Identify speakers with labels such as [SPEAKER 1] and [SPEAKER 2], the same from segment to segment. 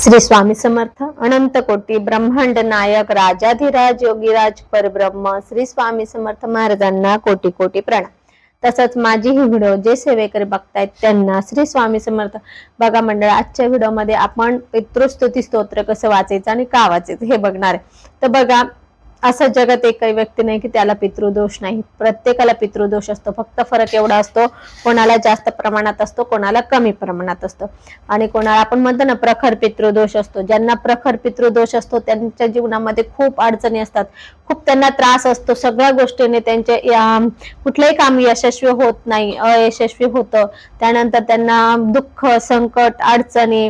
[SPEAKER 1] श्री स्वामी समर्थ अनंत कोटी ब्रह्मांड नायक राजाधिराज योगीराज परब्रह्म श्री स्वामी समर्थ महाराजांना कोटी कोटी प्रणाम. तसंच माझी ही व्हिडिओ जे सेवेकरी बघतायत त्यांना श्री स्वामी समर्थ. बघा मंडळ आजच्या व्हिडिओमध्ये आपण पितृस्तुती स्तोत्र कसं वाचायचं आणि का वाचायचं हे बघणार आहे. तर बघा असं जगात एकही व्यक्ती नाही की त्याला पितृदोष नाही. प्रत्येकाला पितृदोष असतो. फक्त फरक एवढा असतो कोणाला जास्त प्रमाणात असतो कोणाला कमी प्रमाणात असतो. आणि कोणाला आपण म्हणतो ना प्रखर पितृदोष असतो. ज्यांना प्रखर पितृदोष असतो त्यांच्या जीवनामध्ये खूप अडचणी असतात. खूप त्यांना त्रास असतो. सगळ्या गोष्टीने त्यांचे या- कुठलंही काम यशस्वी होत नाही अयशस्वी होतं. त्यानंतर त्यांना दुःख संकट अडचणी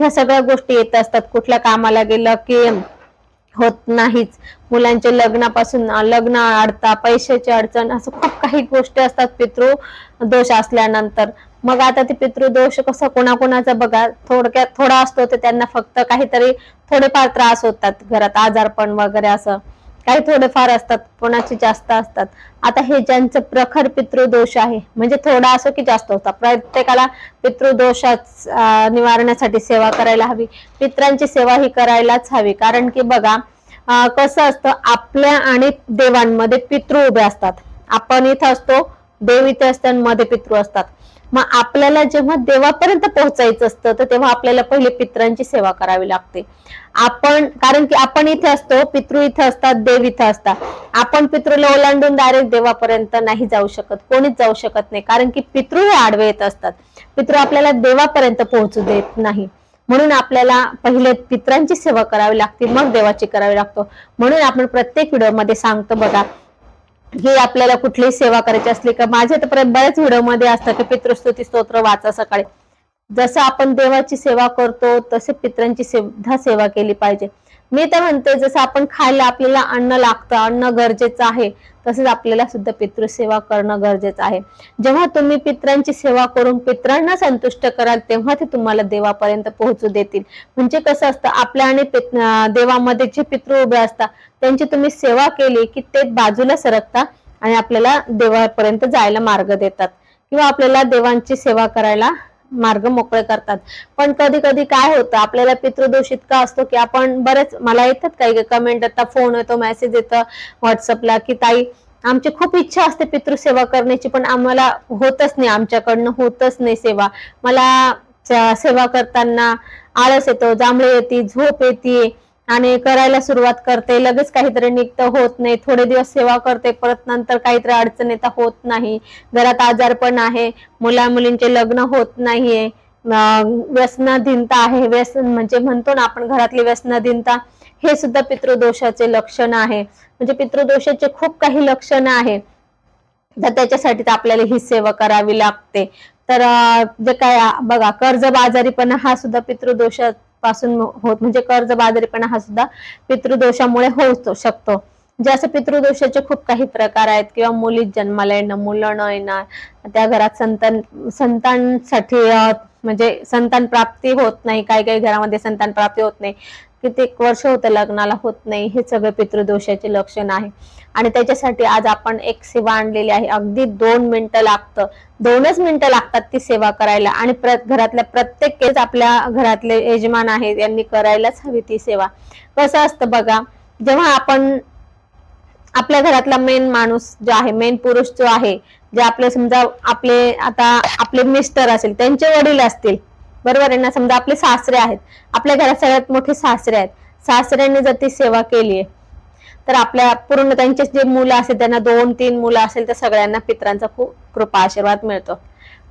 [SPEAKER 1] ह्या सगळ्या गोष्टी येत असतात. कुठल्या कामाला गेलं की होत नाहीच. मुलांचे लग्नापासून लग्न अडता पैशाची अडचण असं खूप काही गोष्टी असतात पितृ दोष असल्यानंतर. मग आता ते पितृदोष कसं कोणाकोणाचा बघा थोडक्यात थोडा असतो तर त्यांना फक्त काहीतरी थोडेफार त्रास होतात. घरात आजारपण वगैरे असं. काही थोडेफार असतात कोणाचे जास्त असतात. आता हे ज्यांचं प्रखर पितृदोष आहे म्हणजे थोडा असो की जास्त होता प्रत्येकाला पितृदोषाच निवारण्यासाठी सेवा करायला हवी. पित्रांची सेवा ही करायलाच हवी. कारण की बघा कसं असतं आपल्या आणि देवांमध्ये पितृ उभे असतात. आपण इथं असतो देव इथे असतात आणि मध्ये पितृ असतात. मग आपल्याला जेव्हा देवापर्यंत पोहोचायचं असतं तर तेव्हा आपल्याला पहिले पित्रांची सेवा करावी लागते. आपण कारण की आपण इथे असतो पितृ इथे असतात देव इथे असतात. आपण पितृला ओलांडून डायरेक्ट देवापर्यंत नाही जाऊ शकत कोणीच जाऊ शकत नाही कारण की पितृ हे आडवे येत असतात. पितृ आपल्याला देवापर्यंत पोहोचू देत नाही. म्हणून आपल्याला पहिले पित्रांची सेवा करावी लागते मग देवाची करावी लागतो. म्हणून आपण प्रत्येक व्हिडिओमध्ये सांगतो बघा ही आपल्याला कुठलीही सेवा करायची असली का माझे तर परत बऱ्याच व्हिडिओमध्ये असतं की पितृस्तुती स्तोत्र वाचा सकाळी. जसं आपण देवाची सेवा करतो तसे पित्रांची सुद्धा सेवा केली पाहिजे. मी तर म्हणते जसं आपण खायला आपल्याला अन्न लागतं अन्न गरजेचं आहे तसंच आपल्याला सुद्धा पितृसेवा करणं गरजेचं आहे. जेव्हा तुम्ही पित्रांची सेवा करून पित्रांना संतुष्ट कराल तेव्हा ते तुम्हाला देवापर्यंत पोहोचू देतील. म्हणजे कसं असतं आपल्या आणि देवामध्ये जे पितृ उभे असतात त्यांची तुम्ही सेवा केली की ते बाजूला सरकता आणि आपल्याला देवापर्यंत जायला मार्ग देतात. किंवा आपल्याला देवांची सेवा करायला मार्ग मोकळे करतात. पण कधी कधी काय होतं आपल्याला पितृदोष इतका असतो की आपण बरेच मला येतात काही कमेंट येतात फोन येतो मेसेज येतं व्हॉट्सअपला की ताई आमची खूप इच्छा असते पितृसेवा करण्याची पण आम्हाला होतच नाही आमच्याकडनं होतच नाही सेवा. मला सेवा करताना आळस येतो जांभळे येते झोप येते आणि करायला सुरुवात करते. लगेच काहीतरी निघतं होत नाही. थोडे दिवस सेवा करते परत नंतर काहीतरी अडचण येता होत नाही. घरात आजारपण आहे. मुला मुलींचे लग्न होत नाहीये. व्यसनाधीनता आहे. व्यसन म्हणजे म्हणतो ना आपण घरातली व्यसनाधीनता हे सुद्धा पितृदोषाचे लक्षण आहे. म्हणजे पितृदोषाचे खूप काही लक्षण आहे. तर त्याच्यासाठी तर आपल्याला ही सेवा करावी लागते. तर जे काय बघा बघा कर्जबाजारीपणा हा सुद्धा पासून होत म्हणजे कर्जबाजारीपणा हा सुद्धा पितृदोषामुळे होऊ शकतो. जे असं पितृदोषाचे खूप काही प्रकार आहेत किंवा मुलीत जन्माला येणं मुलं न येणं त्या घरात संतान संतांसाठी म्हणजे संतान प्राप्ती होत नाही काही काही घरामध्ये संतान प्राप्ती होत नाही. कित्येक वर्ष होतं लग्नाला होत नाही. हे सगळं पितृदोषाचे लक्षण आहे. आणि त्याच्यासाठी आज आपण एक सेवा आणलेली आहे. अगदी दोन मिनिटं लागतं. दोनच मिनिटं लागतात ती सेवा करायला. आणि घरातल्या प्रत्येक केस आपल्या घरातले यजमान आहेत यांनी करायलाच हवी ती सेवा. कसं असतं बघा जेव्हा आपण आपल्या घरातला मेन माणूस जो आहे मेन पुरुष जो आहे जे आपले समजा आपले आता आपले मिस्टर असेल त्यांचे वडील असतील बरोबर आहे ना? समजा आपले सासरे आहेत. आपल्या घरात सगळ्यात मोठे सासरे आहेत. सासऱ्यांनी जर ती सेवा केली तर आपल्या पूर्ण त्यांचे जे मुलं असेल त्यांना दोन तीन मुलं असेल तर सगळ्यांना पित्रांचा खूप कृपा आशीर्वाद मिळतो.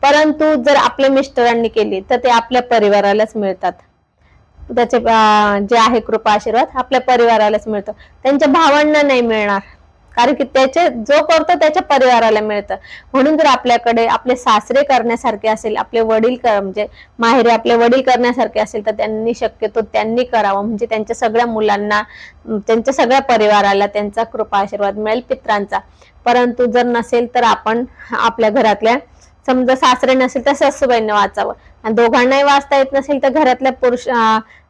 [SPEAKER 1] परंतु जर आपल्या मिस्टरांनी केली तर ते आपल्या परिवारालाच मिळतात. त्याचे जे आहे कृपा आशीर्वाद आपल्या परिवारालाच मिळतो. त्यांच्या भावांना नाही मिळणार. कारण की त्याचे जो करतो त्याच्या परिवाराला मिळतं. म्हणून जर आपल्याकडे आपले सासरे करण्यासारखे असेल आपले वडील कर म्हणजे माहेरी आपले वडील करण्यासारखे असेल तर त्यांनी शक्यतो त्यांनी करावं. म्हणजे त्यांच्या सगळ्या मुलांना त्यांच्या सगळ्या परिवाराला त्यांचा कृपा आशीर्वाद मिळेल पित्रांचा. परंतु जर नसेल तर आपण आपल्या घरातल्या समजा सासरे नसेल तर सासूबाईंना वाचावं. आणि दोघांनाही वाचता येत नसेल तर घरातल्या पुरुष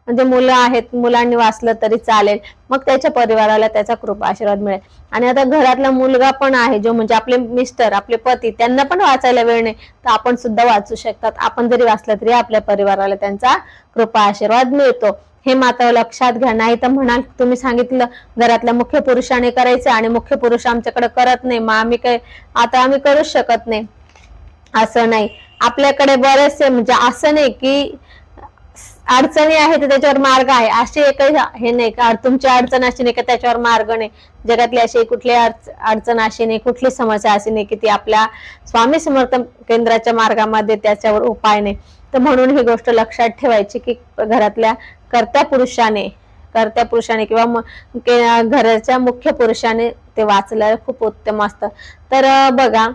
[SPEAKER 1] म्हणजे मुलं आहेत मुलांनी वाचलं तरी चालेल. मग त्याच्या परिवाराला त्याचा कृपा आशीर्वाद मिळेल. आणि आता घरातला मुलगा पण आहे जो म्हणजे आपले मिस्टर आपले पती त्यांना पण वाचायला वेळ नाही. तर आपण सुद्धा वाचू शकतात. आपण जरी वाचलं तरी आपल्या परिवाराला त्यांचा कृपा आशीर्वाद मिळतो. हे मात्र लक्षात घ्या. नाही तर म्हणाल तुम्ही सांगितलं घरातल्या मुख्य पुरुषाने करायचं आणि मुख्य पुरुष आमच्याकडे करत नाही. मग आम्ही काय आता आम्ही करूच शकत नाही. असं नाही. आपल्याकडे बरेचसे म्हणजे असं नाही की अडचणी आहेत तर त्याच्यावर मार्ग आहे. असे एकही हे नाही का तुमची अडचण अशी नाही का त्याच्यावर मार्ग नाही. जगातली अशी कुठली अडच- अडचण अशी नाही कुठली समस्या अशी नाही की ती आपल्या स्वामी समर्थ केंद्राच्या मार्गामध्ये त्याच्यावर उपाय नाही. तर म्हणून ही गोष्ट लक्षात ठेवायची की घरातल्या कर्त्या पुरुषाने कर्त्या पुरुषाने किंवा के- घराच्या मुख्य पुरुषाने ते वाचलं खूप उत्तम असतं. तर बघा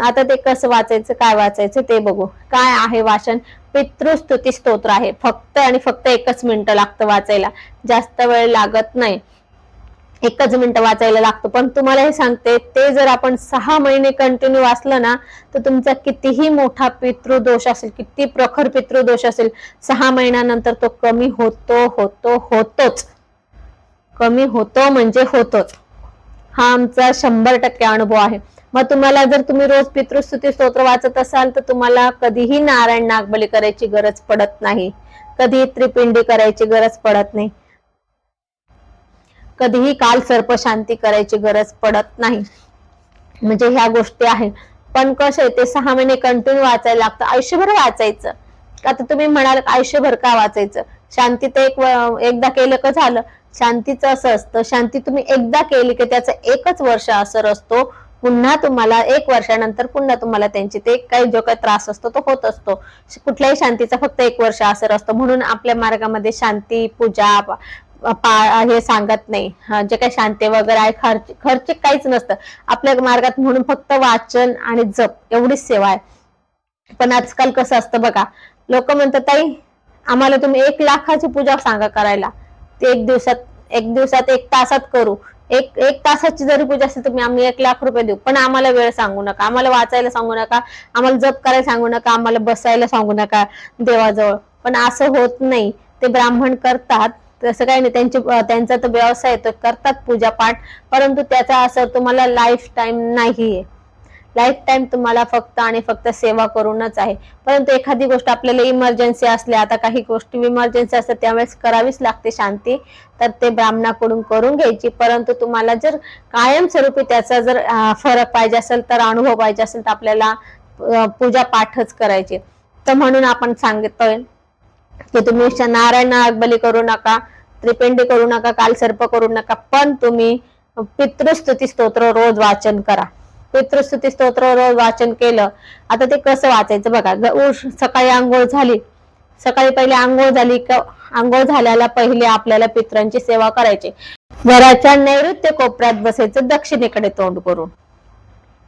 [SPEAKER 1] आता ते कसं वाचायचं काय वाचायचं ते बघू. काय आहे वाचन? पितृस्तुती स्तोत्र आहे. फक्त आणि फक्त एकच मिनिट लागतं वाचायला. जास्त वेळ लागत नाही. एकच मिनिट वाचायला लागतो. पण तुम्हाला हे सांगते ते जर आपण सहा महिने कंटिन्यू वाचलं ना तर तुमचा कितीही मोठा पितृदोष असेल किती प्रखर पितृदोष असेल सहा महिन्यानंतर तो कमी होतो होतो होतोच. कमी होतो म्हणजे होतोच. हा आमचा शंभर टक्के अनुभव आहे. मग तुम्हाला जर तुम्ही रोज पितृस्तुती स्तोत्र वाचत असाल तर तुम्हाला कधीही नारायण नागबली करायची गरज पडत नाही. कधीही त्रिपिंडी करायची गरज पडत नाही. कधीही काल सर्पशांती करायची गरज पडत नाही. म्हणजे ह्या गोष्टी आहेत. पण कसं आहे ते सहा महिने कंटिन्यू वाचायला लागतं. आयुष्यभर वाचायचं. आता तुम्ही म्हणाल आयुष्यभर का वाचायचं? शांती तर एक एकदा केलं का झालं? शांतीचं असं असतं. शांती तुम्ही एकदा केली की त्याचं एकच वर्ष असर असतो पुन्हा तुम्हाला एक वर्षानंतर पुन्हा तुम्हाला त्यांची ते काही जो काही त्रास असतो तो होत असतो. कुठल्याही शांतीचा फक्त एक वर्ष असर असतो. म्हणून आपल्या मार्गामध्ये शांती पूजा पा- हे सांगत नाही. जे काही शांती वगैरे आहे खर्च खर्च काहीच नसतं. आपल्या मार्गात म्हणून फक्त वाचन आणि जप एवढीच सेवा आहे. पण आजकाल कसं असतं बघा लोक म्हणतात ताई आम्हाला तुम्ही एक लाखाची पूजा सांगा करायला. ते एक दिवसात एक दिवसात एक तासात करू. एक एक तासाची जरी पूजा असेल तुम्ही आम्ही एक लाख रुपये देऊ. पण आम्हाला वेळ सांगू नका. आम्हाला वाचायला सांगू नका. आम्हाला जप करायला सांगू नका. आम्हाला बसायला सांगू नका देवाजवळ. पण असं होत नाही. ते ब्राह्मण करतात. तसं काही नाही. त्यांचे त्यांचा तर व्यवसाय तो करतात पूजापाठ. परंतु त्याचा असर तुम्हाला लाईफ टाईम नाहीये. लाईफ टाइम तुम्हाला फक्त आणि फक्त सेवा करूनच आहे. परंतु एखादी गोष्ट आपल्याला इमर्जन्सी असल्या आता काही गोष्टी इमर्जन्सी असतात त्यावेळेस करावीच लागते शांती. तर ते ब्राह्मणाकडून करून घ्यायची. परंतु तुम्हाला जर कायमस्वरूपी त्याचा जर फरक पाहिजे असेल तर अनुभव पाहिजे असेल तर आपल्याला पूजा पाठच करायचे. तर म्हणून आपण सांगतोय की तुम्ही नारायण नागबली करू नका त्रिपिंडी करू नका काल सर्प करू नका पण तुम्ही पितृस्तुती स्तोत्र रोज वाचन करा. पितृस्तुती स्तोत्र रोज वाचन केलं. आता ते कसं वाचायचं बघा ग- उठ सकाळी आंघोळ झाली. सकाळी पहिले आंघोळ झाली का आंघोळ झाल्याला पहिले आपल्याला पित्रांची सेवा करायची. घराच्या नैऋत्य कोपऱ्यात बसायचं दक्षिणेकडे तोंड करून.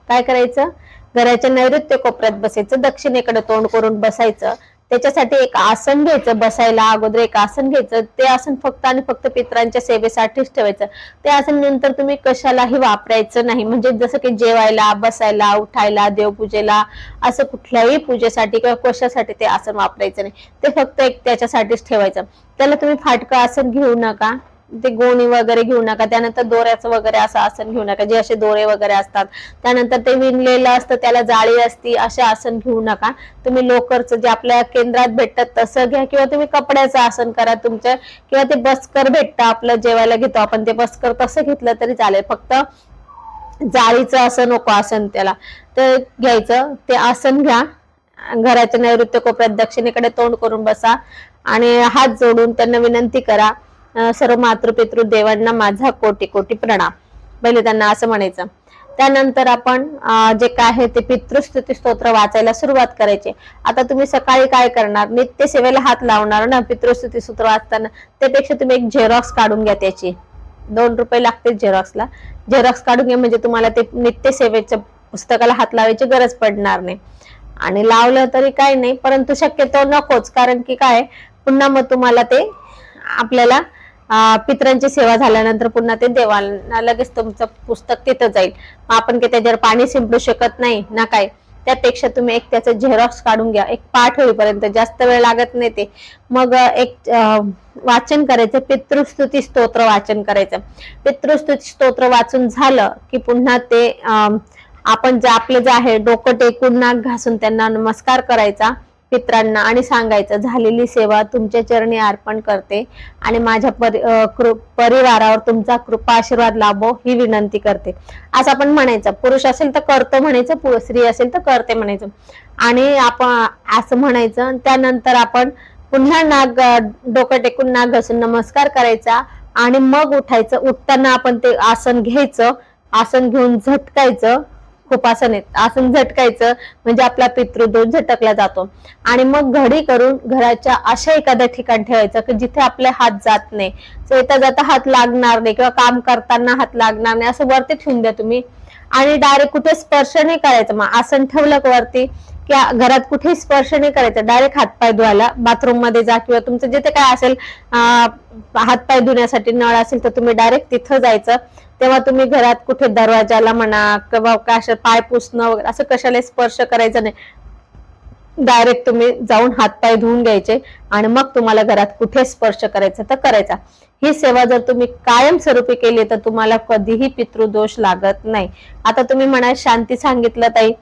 [SPEAKER 1] काय करायचं? घराच्या नैऋत्य कोपऱ्यात बसायचं दक्षिणेकडे तोंड करून बसायचं. त्याच्यासाठी एक आसन घ्यायचं बसायला अगोदर एक आसन घ्यायचं. ते आसन फक्त आणि फक्त पित्रांच्या सेवेसाठीच ठेवायचं. ते आसन नंतर तुम्ही कशालाही वापरायचं नाही. म्हणजे जसं की जेवायला बसायला उठायला देवपूजेला असं कुठल्याही पूजेसाठी किंवा कशासाठी ते आसन वापरायचं नाही. ते फक्त एक त्याच्यासाठीच ठेवायचं. त्याला तुम्ही फाटकं आसन घेऊ नका. ते गोणी वगैरे घेऊ नका त्यानंतर दोऱ्याचं वगैरे असं आसन घेऊ नका जे असे दोरे वगैरे असतात. त्यानंतर ते विणलेलं असतं त्याला जाळी असती असे आसन घेऊ नका. तुम्ही लोकरचं जे आपल्या केंद्रात भेटतात तसं घ्या किंवा तुम्ही कपड्याचं आसन करा तुमच्या किंवा ते बसकर भेटतं आपलं जेवायला घेतो आपण ते बसकर तसं घेतलं तरी चालेल. फक्त जाळीचं असं नको आसन त्याला. ते घ्यायचं ते आसन घ्या. घराच्या नैऋत्य कोपऱ्यात दक्षिणेकडे तोंड करून बसा. आणि हात जोडून त्यांना विनंती करा. सर्व मातृपितृ देवांना माझा कोटी कोटी प्रणाम. पहिले त्यांना असं म्हणायचं. त्यानंतर आपण जे काय आहे ते पितृस्तुती स्तोत्र वाचायला सुरुवात करायची. आता तुम्ही सकाळी काय करणार? नित्य सेवेला हात लावणार ना पितृस्तुती स्तोत्र वाचताना? त्यापेक्षा तुम्ही एक झेरॉक्स काढून घ्या त्याची. दोन रुपये लागते झेरॉक्सला. झेरॉक्स काढून घ्या म्हणजे तुम्हाला ते नित्य सेवेच्या पुस्तकाला हात लावायची गरज पडणार नाही. आणि लावलं तरी काही नाही परंतु शक्यतो नकोच. कारण की काय? पुन्हा मग तुम्हाला ते आपल्याला पितरांची सेवा झाल्यानंतर पुन्हा ते देवाला लगेच तुमचं पुस्तक तिथं जाईल. मग आपण की त्याच्यावर पाणी शिंपडू शकत नाही ना काय? त्यापेक्षा तुम्ही एक त्याचं झेरॉक्स काढून घ्या. एक पाठ होईपर्यंत जास्त वेळ लागत नाही ते. मग एक वाचन करायचं. पितृस्तुती स्तोत्र वाचन करायचं. पितृस्तुती स्तोत्र वाचून झालं की पुन्हा ते आपण जे आपलं जे आहे डोकं टेकून नाक घासून त्यांना नमस्कार करायचा. पित्रांना आणि सांगायचं झालेली सेवा तुमच्या चरणी अर्पण करते आणि माझ्या परि कृ- परिवारावर तुमचा कृपा आशीर्वाद लाभो ही विनंती करते. असं आपण म्हणायचं. पुरुष असेल तर करतो म्हणायचं स्त्री असेल तर करते म्हणायचं. आणि आपण असं म्हणायचं आणि त्यानंतर आपण पुन्हा नाग डोकं टेकून नाग घासून नमस्कार करायचा आणि मग उठायचं. उठताना आपण ते आसन घ्यायचं आसन घेऊन झटकायचं. खूप आसन आहेत आसन झटकायचं म्हणजे आपला पितृदोष झटकला जातो. आणि मग घडी करून घराच्या अशा एखाद्या ठिकाण ठेवायचं की जिथे आपले हात जात नाही. So येता जाता हात लागणार नाही किंवा काम करताना हात लागणार नाही असं वरती ठेवून द्या तुम्ही. आणि डायरेक्ट कुठे स्पर्श नाही करायचं. मग आसन ठेवलं वरती? की घरात कुठे स्पर्श नाही करायचं. डायरेक्ट हातपाय धुवायला. बाथरूममध्ये जा किंवा तुमचं जिथे काय असेल हातपाय धुण्यासाठी नळ असेल तर तुम्ही डायरेक्ट तिथं जायचं. तेव्हा तुम्ही घरात कुठे दरवाजाला म्हणा किंवा काय पाय पुसणं वगैरे असं कशाला स्पर्श करायचं नाही. डायरेक्ट तुम्ही जाऊन हातपाय धुवून घ्यायचे आणि मग तुम्हाला घरात कुठे स्पर्श करायचा तर करायचा. ही सेवा जर तुम्ही कायमस्वरूपी केली तर तुम्हाला कधीही पितृदोष लागत नाही. आता तुम्ही म्हणा शांती सांगितलं ताई.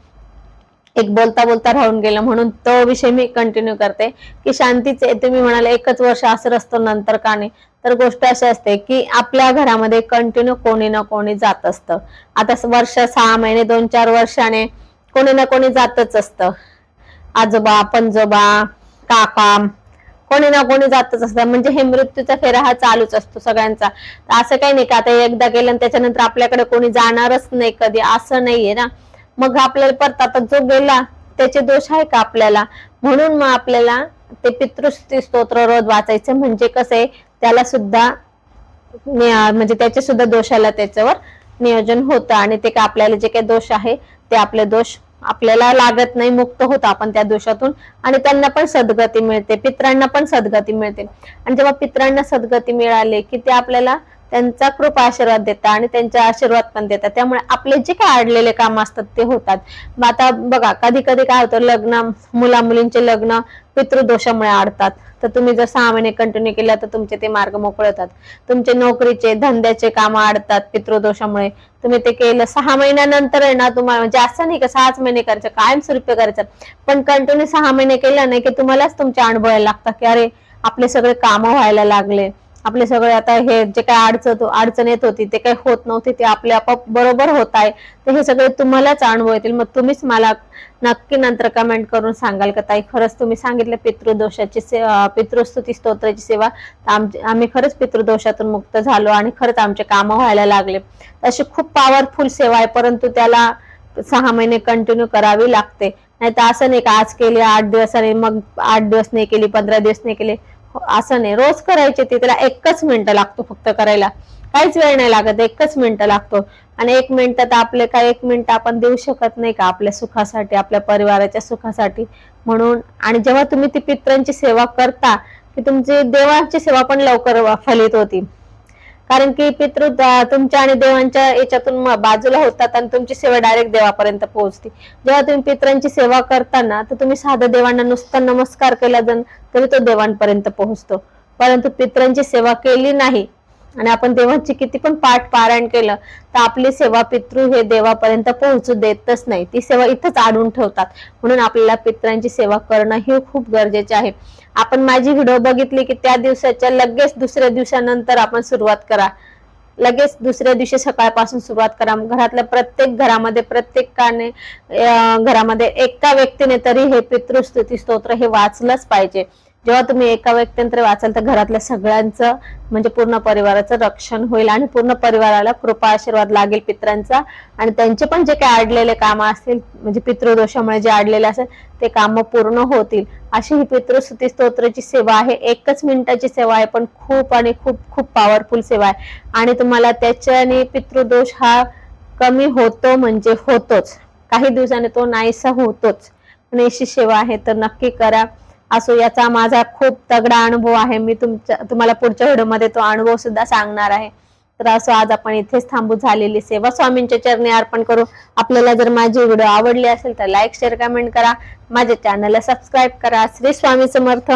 [SPEAKER 1] एक बोलता बोलता राहून गेलं म्हणून तो विषय मी कंटिन्यू करते. की शांतीचे तुम्ही म्हणाले एकच वर्ष असं असतो नंतर का नाही? तर गोष्ट अशी असते की आपल्या घरामध्ये कंटिन्यू कोणी ना कोणी जात असतं. आता वर्ष सहा महिने दोन चार वर्षाने कोणी ना कोणी जातच असतं. आजोबा पंजोबा काका कोणी ना कोणी जातच असतात म्हणजे हे मृत्यूचा फेरा हा चालूच असतो सगळ्यांचा. तर असं काही नाही का आता एकदा गेलं आणि त्याच्यानंतर आपल्याकडे कोणी जाणारच नाही कधी. असं नाहीये ना. मग आपल्याला परत आता जो गेला त्याचे दोष आहे का आपल्याला? म्हणून मग आपल्याला ते पितृस्ती स्तोत्र रोज वाचायचं. म्हणजे कसं आहे त्याला सुद्धा म्हणजे त्याच्या सुद्धा दोषाला त्याच्यावर नियोजन होतं. आणि ते का आपल्याला जे काही दोष आहे ते आपले दोष आपल्याला लागत नाही मुक्त होतो आपण त्या दोषातून. आणि त्यांना पण सद्गती मिळते पित्रांना पण सद्गती मिळते. आणि जेव्हा पित्रांना सद्गती मिळाली की ते आपल्याला त्यांचा कृपा आशीर्वाद देतात आणि त्यांचा आशीर्वाद पण देतात. त्यामुळे आपले जे काय अडलेले काम असतात ते होतात. मग आता बघा कधी कधी काय होतं लग्न मुला मुलींचे लग्न पितृदोषामुळे अडतात तर तुम्ही जर सहा महिने कंटिन्यू केलं तर तुमचे ते मार्ग मोकळे होतात. तुमचे नोकरीचे धंद्याचे काम अडतात पितृदोषामुळे. तुम्ही ते केलं सहा महिन्यानंतर आहे ना तुम्हाला म्हणजे असं नाही का सहाच महिने करायचं कायमस्वरूपी करायचं. पण कंटिन्यू सहा महिने केलं नाही की तुम्हालाच तुमचे अनुभवायला लागतात की अरे आपले सगळे कामं व्हायला लागले. आपले सगळे आता हे जे काय अडचण अडचण येत होती ते काही होत नव्हते ते आपले आपोआप बरोबर होत आहे. तर हे सगळे तुम्हालाच अनुभव येतील. मग तुम्हीच मला नक्की नंतर कमेंट करून सांगाल का ताई? खरंच तुम्ही सांगितलं पितृदोषाची से- पितृस्तुती स्तोत्राची सेवा. तर आम्ही खरंच पितृदोषातून मुक्त झालो आणि खरंच आमचे कामं व्हायला लागले. अशी खूप पॉवरफुल सेवा आहे परंतु त्याला सहा महिने कंटिन्यू करावी लागते. नाही तर असं नाही का आज केली आठ दिवसाने मग आठ दिवस नाही केली पंधरा दिवस नाही केले. असं नाही. रोज करायचे ते त्याला एकच मिनिट लागतो फक्त करायला. काहीच वेळ नाही लागत एकच मिनिट लागतो. आणि एक मिनिटात आपले काय एक मिनिट आपण देऊ शकत नाही का आपल्या सुखासाठी आपल्या परिवाराच्या सुखासाठी. म्हणून आणि जेव्हा तुम्ही ती पित्रांची सेवा करता की तुमची देवाची सेवा पण लवकर फलित होती. कारण की पितृ तुमच्या आणि देवांच्या याच्यातून बाजूला होतात आणि तुमची सेवा डायरेक्ट देवापर्यंत पोहोचते. जेव्हा तुम्ही पित्रांची सेवा करताना तर तुम्ही साधं देवांना नुसता नमस्कार केला जण तरी तो देवांपर्यंत पोहोचतो. परंतु पित्रांची सेवा केली नाही आणि आपण देवांची किती पण पाठ पारायण केलं तर आपली सेवा पितृ हे देवापर्यंत पोहोचू देतच नाही. ती सेवा इथंच आडून ठेवतात. म्हणून आपल्याला पित्रांची सेवा करणं हे खूप गरजेचे आहे. आपण माझी व्हिडिओ बघितली की त्या दिवसाच्या लगेच दुसऱ्या दिवसानंतर आपण सुरुवात करा. लगेच दुसऱ्या दिवशी सकाळपासून सुरुवात करा. घरातल्या प्रत्येक घरामध्ये प्रत्येकाने घरामध्ये एका व्यक्तीने तरी हे पितृस्तुती स्तोत्र हे वाचलंच पाहिजे. जेव्हा तुम्ही एका व्यक्तींतर वाचाल तर घरातल्या सगळ्यांचं म्हणजे पूर्ण परिवाराचं रक्षण होईल आणि पूर्ण परिवाराला कृपा आशीर्वाद लागेल पित्रांचा. आणि त्यांचे पण जे काही अडलेले कामं असतील म्हणजे पितृदोषामुळे जे अडलेले असेल ते कामं पूर्ण होतील. अशी ही पितृस्तुती स्तोत्राची सेवा आहे. एकच मिनिटाची सेवा आहे पण खूप आणि खूप खूप पॉवरफुल सेवा आहे. आणि तुम्हाला त्याच्याने पितृदोष हा कमी होतो म्हणजे होतोच. काही दिवसाने तो नाहीसा होतोच. पण अशी सेवा आहे तर नक्की करा. असो याचा माझा खूप तगडा अनुभव आहे. मी तुमच्या तुम्हाला पुढच्या व्हिडिओमध्ये तो अनुभव सुद्धा सांगणार आहे. तर असं आज आपण इथेच थांबू झालेली सेवा स्वामींच्या चरणी अर्पण करू. आपल्याला जर माझी व्हिडिओ आवडली असेल तर लाईक शेअर कमेंट करा. माझ्या चॅनलला सबस्क्राईब करा. श्री स्वामी समर्थ.